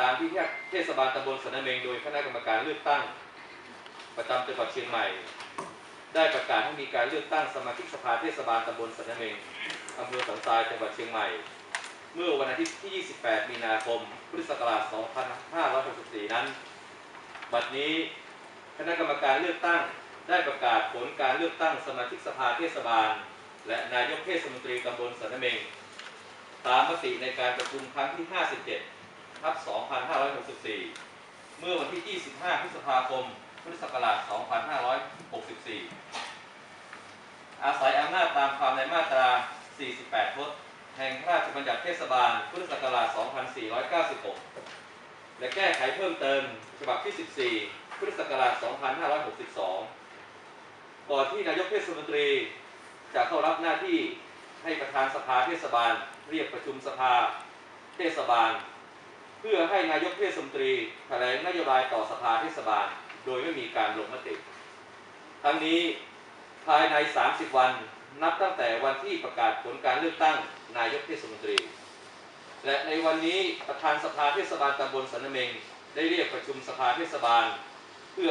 ตามที่เทศบาลตำบลสนเมงโดยคณะกรรมการเลือกตั้ง ประจำจังหวัดเชียงใหม่ ได้ประกาศให้มีการเลือกตั้งสมาชิกสภาเทศบาลตำบลสนเมงอำเภอสันทรายจังหวัดเชียงใหม่ เมื่อวันอาทิตย์ที่ 28 มีนาคม พุทธศักราช 2564 นั้น บัดนี้คณะกรรมการเลือกตั้งได้ประกาศผลการเลือกตั้งสมาชิกสภาเทศบาล และนายกเทศมนตรีตำบลสันนเมง ตามมติในการประชุมครั้งที่ 57 ทับ2564 เมื่อวันที่ 25 พฤษภาคม พุทธศักราช 2564 อาศัยอำนาจตามความในมาตรา 48ทศแห่งพระราชบัญญัติเทศบาล พุทธศักราช 2496 และแก้ไขเพิ่มเติม ฉบับที่ 14 พุทธศักราช 2562 ก่อนที่นายกเทศมนตรีจะเข้ารับหน้าที่ให้ประธานสภาเทศบาล เรียกประชุมสภาเทศบาล เพื่อให้นายกเทศมนตรีแถลงนโยบายต่อสภาเทศบาล โดยไม่มีการลงมติ ทั้งนี้ภายใน 30 วันนับตั้งแต่วันที่ประกาศผลการเลือกตั้งนายกเทศมนตรี และในวันนี้ประธานสภาเทศบาลตำบลสันนเมงได้เรียกประชุมสภาเทศบาลเพื่อ